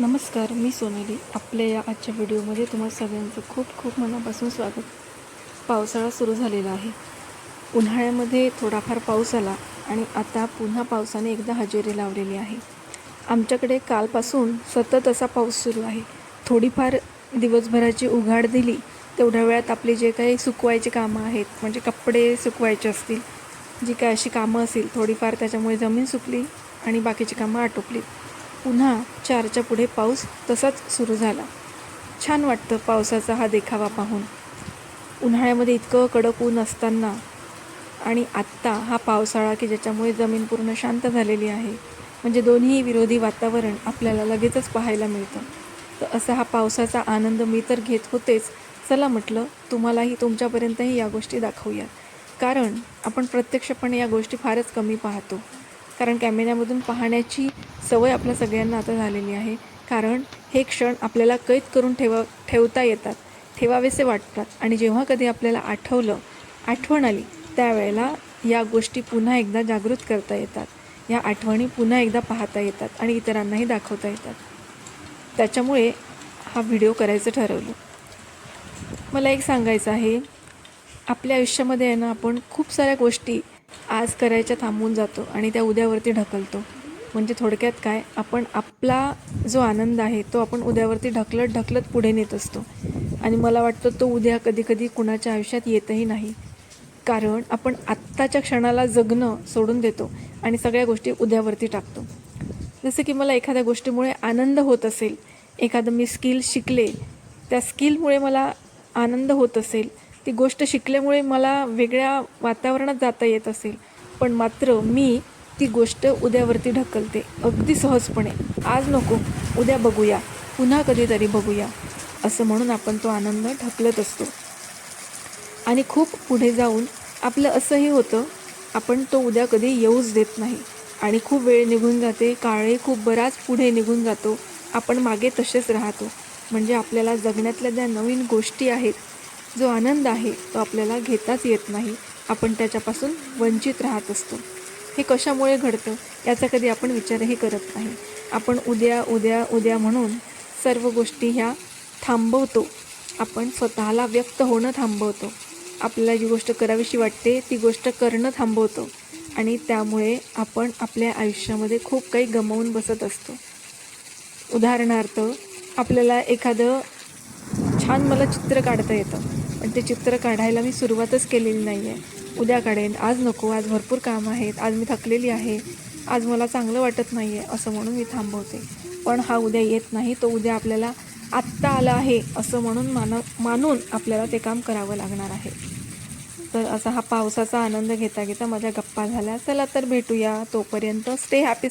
नमस्कार मी सोनाली आपल्या या आजच्या व्हिडिओमध्ये तुम्हा सगळ्यांचं खूप खूप मनापासून स्वागत. पावसाळा सुरू झालेला आहे. उन्हाळ्यामध्ये थोडाफार पाऊस आला आणि आता पुन्हा पावसाने एकदा हजेरी लावलेली आहे. आमच्याकडे कालपासून सतत असा पाऊस सुरू आहे. थोडीफार दिवसभराची उघाड दिली तेवढ्या वेळात आपली जे काही सुकवायची कामं आहेत म्हणजे कपडे सुकवायचे असतील जी काय अशी कामं असतील थोडीफार त्याच्यामुळे जमीन सुकली आणि बाकीची कामं आटोपली. पुन्हा चारच्या पुढे पाऊस तसाच सुरू झाला. छान वाटतं पावसाचा हा देखावा पाहून. उन्हाळ्यामध्ये इतकं कडक ऊन असताना आणि आत्ता हा पावसाळा की ज्याच्यामुळे जमीन पूर्ण शांत झालेली आहे म्हणजे दोन्ही विरोधी वातावरण आपल्याला लगेचच पाहायला मिळतं. तर असा हा पावसाचा आनंद मी तर घेत होतेच. चला म्हटलं तुम्हालाही तुमच्यापर्यंतही या गोष्टी दाखवूया कारण आपण प्रत्यक्षपणे या गोष्टी फारच कमी पाहतो. कारण कॅमेऱ्यामधून पाहण्याची सवय आपल्या सगळ्यांना आता झालेली आहे. कारण हे क्षण आपल्याला कैद करून ठेवा ठेवता येतात ठेवावेसे वाटतात. आणि जेव्हा कधी आपल्याला आठवलं आठवण आली त्यावेळेला या गोष्टी पुन्हा एकदा जागृत करता येतात. या आठवणी पुन्हा एकदा पाहता येतात आणि इतरांनाही दाखवता येतात. त्याच्यामुळे हा व्हिडिओ करायचं ठरवलं. मला एक सांगायचं आहे. आपल्या आयुष्यामध्ये आहे ना आपण खूप साऱ्या गोष्टी आज करायच्या थांबून जातो आणि त्या उद्यावरती ढकलतो. म्हणजे थोडक्यात काय आपण आपला जो आनंद आहे तो आपण उद्यावरती ढकलत ढकलत पुढे नेत असतो. आणि मला वाटतं तो उद्या कधीकधी कुणाच्या आयुष्यात येतही नाही. कारण आपण आत्ताच्या क्षणाला जगणं सोडून देतो आणि सगळ्या गोष्टी उद्यावरती टाकतो. जसं की मला एखाद्या गोष्टीमुळे आनंद होत असेल एखादं मी स्किल शिकले त्या स्किलमुळे मला आनंद होत असेल ती गोष्ट शिकल्यामुळे मला वेगळ्या वातावरणात जाता येत असेल. पण मात्र मी ती गोष्ट उद्यावरती ढकलते. अगदी सहजपणे. आज नको. उद्या बघूया. पुन्हा कधीतरी बघूया. असं म्हणून आपण तो आनंद ढकलत असतो. आणि खूप पुढे जाऊन आपलं असंही होतं आपण तो उद्या कधी येऊच देत नाही. आणि खूप वेळ निघून जाते काळही खूप बराच पुढे निघून जातो. आपण मागे तसेच राहतो. म्हणजे आपल्याला जगण्यातल्या ज्या नवीन गोष्टी आहेत जो आनंद आहे तो आपल्याला घेताच येत नाही. आपण त्याच्यापासून वंचित राहत असतो. हे कशामुळे घडतं याचा कधी आपण विचारही करत नाही. आपण उद्या उद्या उद्या म्हणून सर्व गोष्टी ह्या थांबवतो. आपण स्वतःला व्यक्त होणं थांबवतो. आपल्याला जी गोष्ट करावीशी वाटते ती गोष्ट करणं थांबवतो. आणि त्यामुळे आपण आपल्या आयुष्यामध्ये खूप काही गमावून बसत असतो. उदाहरणार्थ आपल्याला एखादं छान मला चित्र काढता येतं. पण ते चित्र काढायला मी सुरुवातच केलेली नाही आहे उद्या काढेन. आज नको आज भरपूर काम आहेत आज मी थकलेली आहे आज मला चांगलं वाटत नाही आहे असं म्हणून मी थांबवते. पण हा उद्या येत नाही तो उद्या आपल्याला आत्ता आला आहे असं म्हणून मान मानून आपल्याला ते काम करावं लागणार आहे. तर असा हा पावसाचा आनंद घेता घेता माझ्या गप्पा झाल्या. चला तर भेटूया तोपर्यंत. Stay happy